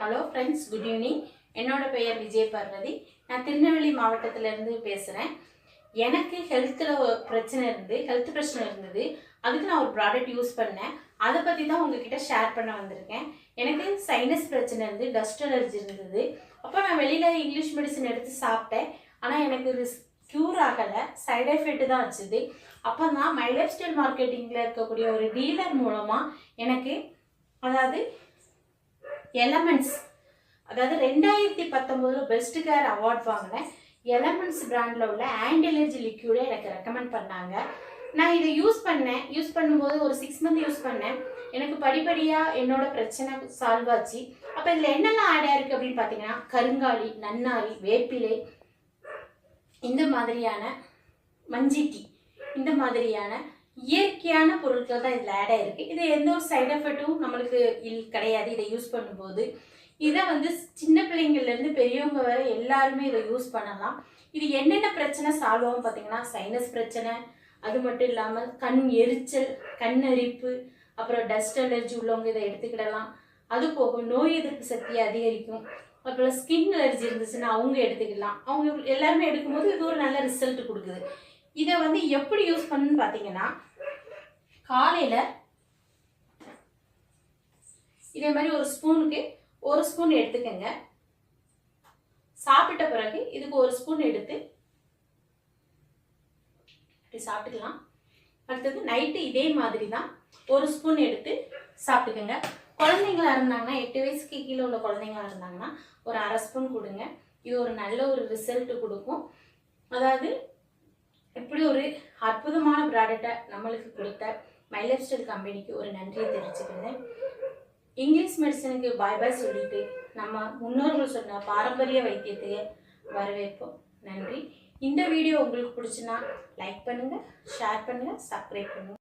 Hello friends good evening என்னோட பெயர் விஜய் பார்வதி. நான் திருநெல்வேலி மாவட்டத்திலேருந்து பேசுகிறேன் எனக்கு ஹெல்த்தில் பிரச்சனை இருந்து ஹெல்த் பிரச்சனை இருந்தது. அதுக்கு நான் ஒரு ப்ராடக்ட் யூஸ் பண்ணேன். அதை பற்றி தான் உங்ககிட்ட ஷேர் பண்ண வந்திருக்கேன். எனக்கு சைனஸ் பிரச்சனை இருந்து டஸ்ட் அலர்ஜி இருந்தது. அப்போ நான் வெளியில் இங்கிலீஷ் மெடிசன் எடுத்து சாப்பிட்டேன். ஆனால் எனக்கு ரிஸ் க்யூர் ஆகலை. சைட் எஃபெக்ட் தான் வச்சுது. அப்போ தான் மை லைஃப் ஸ்டைல் மார்க்கெட்டிங்கில் இருக்கக்கூடிய ஒரு டீலர் மூலமாக எனக்கு அதாவது எலமெண்ட்ஸ் அதாவது ரெண்டாயிரத்தி பத்தொம்போதில் பெஸ்ட் கேர் அவார்ட் வாங்கினேன். எலமெண்ட்ஸ் பிராண்டில் உள்ள ஆன்டி அலர்ஜி லிக்யூடை எனக்கு ரெக்கமெண்ட் பண்ணாங்க. நான் இதை யூஸ் பண்ணேன். யூஸ் பண்ணும்போது ஒரு சிக்ஸ் மந்த் யூஸ் பண்ணேன். எனக்கு படிப்படியாக என்னோட பிரச்சனை சால்வ் ஆச்சு. அப்போ இதில் என்னெல்லாம் ஆட் ஆயிருக்கு அப்படின்னு பார்த்தீங்கன்னா கருங்காலி நன்னாரி வேப்பிலை இந்த மாதிரியான மஞ்சி டீ இந்த மாதிரியான இயற்கையான பொருட்கள் தான் இதில் ஆட் ஆகிருக்கு இது எந்த ஒரு சைட் எஃபெக்ட்டும் நம்மளுக்கு இல் கிடையாது. இதை யூஸ் பண்ணும்போது. இதை வந்து சின்ன பிள்ளைங்கள்லேருந்து பெரியவங்க வரை எல்லாருமே இதை யூஸ் பண்ணலாம். இது என்னென்ன பிரச்சனை சால்வ் ஆகும் பார்த்தீங்கன்னா சைனஸ் பிரச்சனை அது மட்டும் இல்லாமல் கண் எரிச்சல் கண் அரிப்பு அப்புறம் டஸ்ட் அலர்ஜி உள்ளவங்க இதை எடுத்துக்கிடலாம். அது போக நோய் எதிர்ப்பு சக்தியை அதிகரிக்கும். அப்புறம் ஸ்கின் அலர்ஜி இருந்துச்சுன்னா அவங்க எடுத்துக்கலாம் அவங்க எல்லாருமே எடுக்கும்போது இது ஒரு நல்ல ரிசல்ட் கொடுக்குது. இதை வந்து எப்படி யூஸ் பண்ணுன்னு பார்த்தீங்கன்னா காலையில் இதே மாதிரி ஒரு ஸ்பூனுக்கு ஒரு ஸ்பூன் எடுத்துக்கோங்க. சாப்பிட்ட பிறகு இதுக்கு ஒரு ஸ்பூன் எடுத்து அப்படி சாப்பிட்டுக்கலாம். அடுத்தது நைட்டு இதே மாதிரி தான் ஒரு ஸ்பூன் எடுத்து சாப்பிட்டுக்கோங்க. குழந்தைங்களா இருந்தாங்கன்னா எட்டு வயசுக்கு கீழே உள்ள குழந்தைங்களா இருந்தாங்கன்னா ஒரு அரை ஸ்பூன் கொடுங்க. இது ஒரு நல்ல ஒரு ரிசல்ட் கொடுக்கும். அதாவது இப்படி ஒரு அற்புதமான ப்ராடக்டை நம்மளுக்கு கொடுத்த மை ஸ்டைல் கம்பெனிக்கு ஒரு நன்றியை தெரிவிச்சுக்கிறேன். இங்கிலீஷ் மெடிசனுக்கு பாய் பாய் சொல்லிட்டு நம்ம முன்னோர்கள் சொன்ன பாரம்பரிய வைத்தியத்தையே வரவேற்போம். நன்றி. இந்த வீடியோ உங்களுக்கு பிடிச்சுன்னா லைக் பண்ணுங்கள் ஷேர் பண்ணுங்கள் சப்ஸ்கிரைப் பண்ணுங்கள்